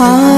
Ah.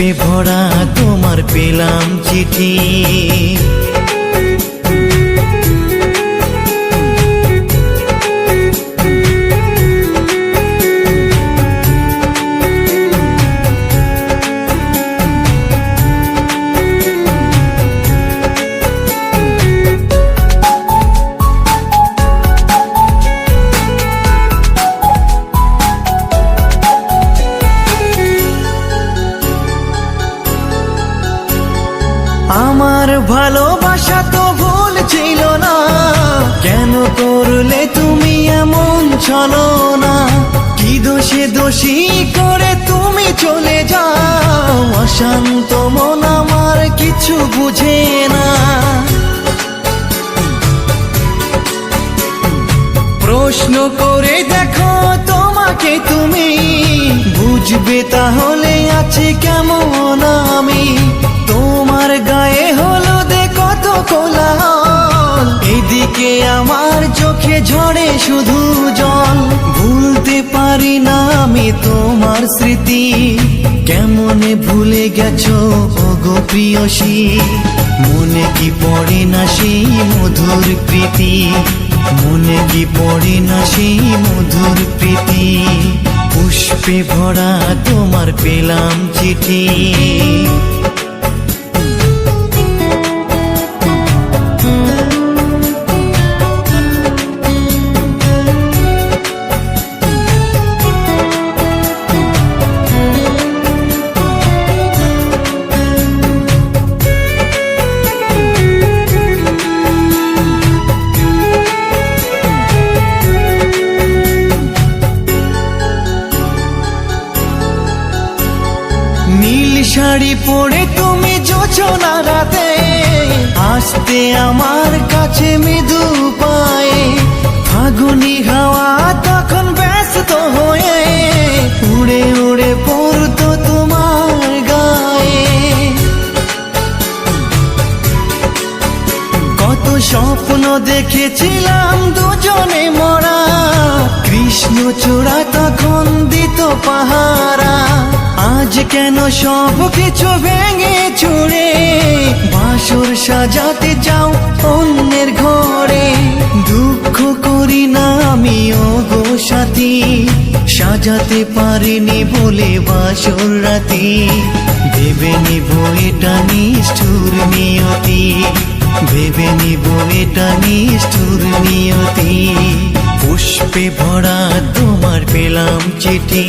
পুষ্পে ভরা তোমার পেলাম চিঠি। আমার ভালোবাসা তো ভুল ছিল না। কেন করলে তুমি এমন চলো না? কি দোষে দোষী করে তুমি চলে যাও? অশান্ত মন আমার কিছু বুঝে না। প্রশ্ন করে দেখো স্মৃতি কেমনে ভুলে গেছো? ওগো প্রিয়সী, মনে কি পড়ে না সেই মধুর প্রীতি? মনে কি পড়ে না সেই মধুর প্রীতি? পুষ্পে ভরা তোমার পেলাম চিঠি। শাড়ি পরে তুমি যোচনা রাতে। আসতে আমার কাছে মৃদু পায়ে। ফাগুনি হাওয়া তখন ব্যস্ত হয়ে। উড়ে উড়ে পড়তো তোমার গায়ে। কত স্বপ্ন দেখেছিলাম দুজনে মরা। কৃষ্ণ চূড়া তখন দিত পাহারা আজ কেন সব কিছু ভেঙে ছুড়ে বাসর সাজাতে যাও অন্যের ঘরে। দুঃখ করি না আমি গো সাথী। সাজাতে পারিনি বলে বাসর রাতি। ভেবে নিব এটা নিষ্ঠুর নিয়তি। ভেবে নিব এটা নিষ্ঠুর নিয়তি। পুষ্পে ভরা তোমার পেলাম চিঠি।